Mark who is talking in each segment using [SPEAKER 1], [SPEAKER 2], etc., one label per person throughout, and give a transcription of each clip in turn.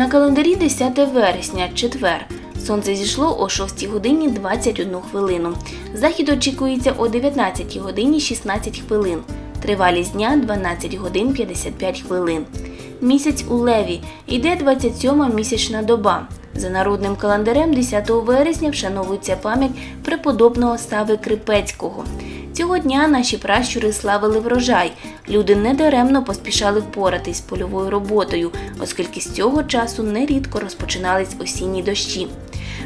[SPEAKER 1] На календарі 10 вересня, четвер. Сонце зійшло о 6 годині 21 хвилину. Захід очікується о 19 годині 16 хвилин. Тривалість дня 12 годин 55 хвилин. Місяць у леві. Іде 27-ма місячна доба. За народним календарем 10 вересня вшановується пам'ять преподобного Сави Крипецького. Цього дня наші пращури славили врожай. Люди недаремно поспішали впоратись з польовою роботою, оскільки з цього часу нерідко розпочинались осінні дощі.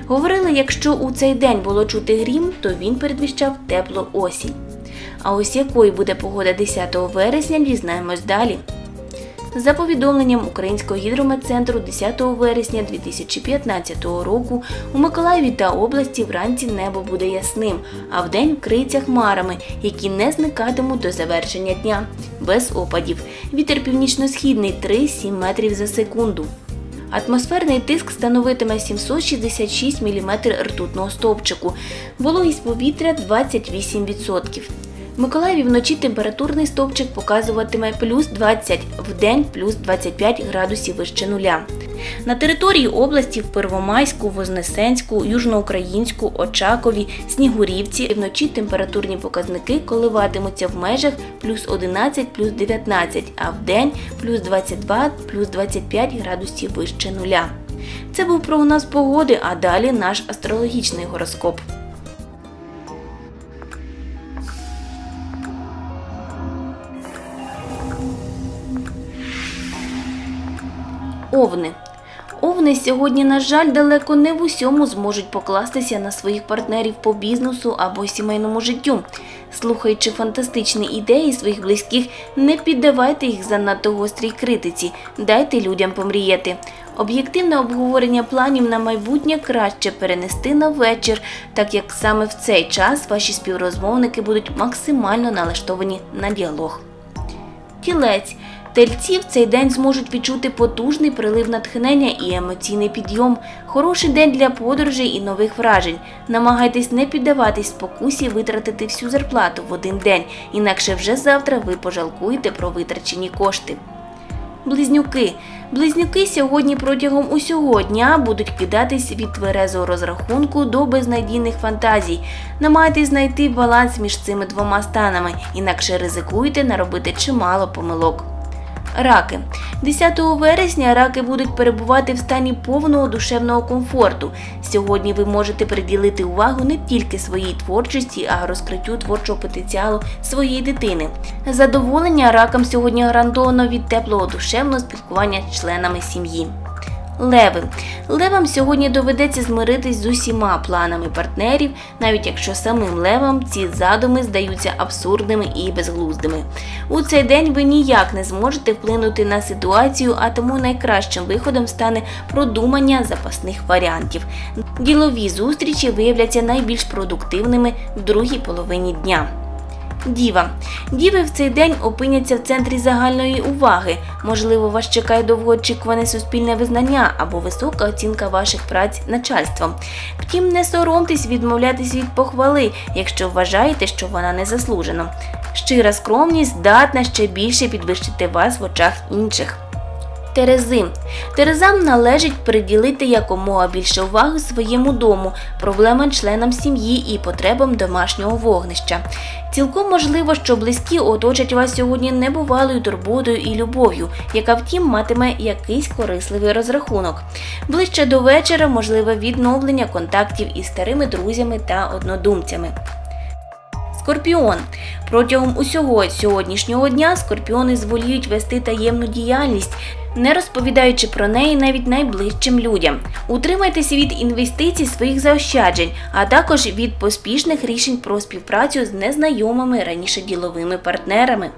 [SPEAKER 1] Говорили, якщо у цей день було чути грім, то він передвіщав теплу осінь. А ось якою буде погода 10 вересня, дізнаємось далі. За повідомленням Українського гідрометцентру 10 вересня 2015 року у Миколаєві та області вранці небо буде ясним, а вдень вкриється хмарами, які не зникатимуть до завершення дня, без опадів. Вітер північно-східний 3-7 метрів за секунду. Атмосферний тиск становитиме 766 мм ртутного стовпчику, вологість повітря 28%. Миколаєві вночі температурний стовпчик показуватиме плюс 20, в день плюс 25 градусів вище нуля. На території області в Первомайську, Вознесенську, Южноукраїнську, Очакові, Снігурівці вночі температурні показники коливатимуться в межах плюс 11, плюс 19, а в день плюс 22, плюс 25 градусів вище нуля. Це був прогноз погоди, а далі наш астрологічний гороскоп. Овни. Овни сьогодні, на жаль, далеко не в усьому зможуть покластися на своїх партнерів по бізнесу або сімейному життю. Слухаючи фантастичні ідеї своїх близьких, не піддавайте їх занадто гострій критиці, дайте людям помріяти. Об'єктивне обговорення планів на майбутнє краще перенести на вечір, так як саме в цей час ваші співрозмовники будуть максимально налаштовані на діалог. Тілець. Тельці в цей день зможуть відчути потужний прилив натхнення і емоційний підйом. Хороший день для подорожей і нових вражень. Намагайтесь не піддаватись спокусі витратити всю зарплату в один день, інакше вже завтра ви пожалкуєте про витрачені кошти. Близнюки. Близнюки сьогодні протягом усього дня будуть кидатись від тверезого розрахунку до безнадійних фантазій. Намагайтесь знайти баланс між цими двома станами, інакше ризикуєте наробити чимало помилок. Раки 10 вересня раки будуть перебувати в стані повного душевного комфорту. Сьогодні ви можете приділити увагу не тільки своїй творчості, а розкриттю творчого потенціалу своєї дитини. Задоволення ракам сьогодні гарантовано від теплого душевного спілкування з членами сім'ї. Леви. Левам сьогодні доведеться змиритись з усіма планами партнерів, навіть якщо самим левам ці задуми здаються абсурдними і безглуздими. У цей день ви ніяк не зможете вплинути на ситуацію, а тому найкращим виходом стане продумання запасних варіантів. Ділові зустрічі виявляться найбільш продуктивними в другій половині дня. Діва. Діви в цей день опиняться в центрі загальної уваги. Можливо, вас чекає довгоочікуване суспільне визнання або висока оцінка ваших праць начальством. Втім, не соромтесь відмовлятись від похвали, якщо вважаєте, що вона не заслужена. Щира скромність здатна ще більше підвищити вас в очах інших. Терези. Терезам належить приділити якомога більше уваги своєму дому, проблемам членам сім'ї і потребам домашнього вогнища. Цілком можливо, що близькі оточать вас сьогодні небувалою турботою і любов'ю, яка втім матиме якийсь корисливий розрахунок. Ближче до вечора можливе відновлення контактів із старими друзями та однодумцями. Скорпіон. Протягом усього сьогоднішнього дня скорпіони зволіють вести таємну діяльність, не розповідаючи про неї навіть найближчим людям. Утримайтеся від інвестицій своїх заощаджень, а також від поспішних рішень про співпрацю з незнайомими раніше діловими партнерами.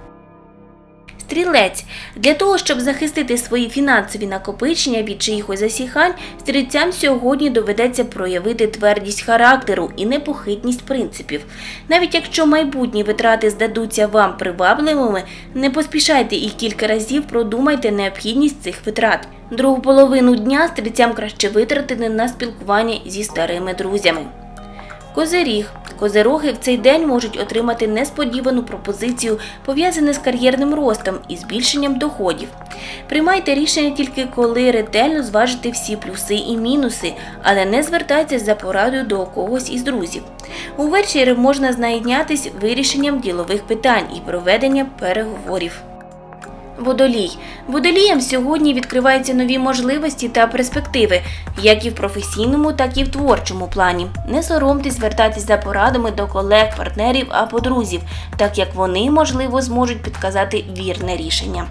[SPEAKER 1] Стрілець для того, щоб захистити свої фінансові накопичення від чиїхось засіхань, стрільцям сьогодні доведеться проявити твердість характеру і непохитність принципів. Навіть якщо майбутні витрати здадуться вам привабливими, не поспішайте і кілька разів продумайте необхідність цих витрат. Другу половину дня стрільцям краще витратити на спілкування зі старими друзями. Козиріг. Козироги в цей день можуть отримати несподівану пропозицію, пов'язану з кар'єрним ростом і збільшенням доходів. Приймайте рішення тільки коли ретельно зважите всі плюси і мінуси, але не звертайтеся за порадою до когось із друзів. Увечері можна знайнятися вирішенням ділових питань і проведення переговорів. Водолій. Водоліям сьогодні відкриваються нові можливості та перспективи, як і в професійному, так і в творчому плані. Не соромтесь звертатись за порадами до колег, партнерів або друзів, так як вони, можливо, зможуть підказати вірне рішення.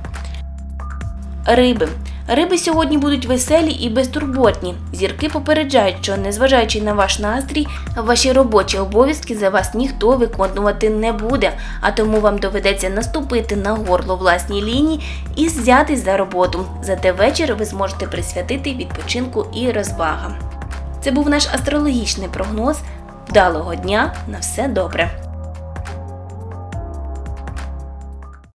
[SPEAKER 1] Риби. Риби сьогодні будуть веселі і безтурботні. Зірки попереджають, що незважаючи на ваш настрій, ваші робочі обов'язки за вас ніхто виконувати не буде, а тому вам доведеться наступити на горло власній лінії і взятись за роботу. Зате вечір ви зможете присвятити відпочинку і розвагам. Це був наш астрологічний прогноз. Вдалого дня на все добре!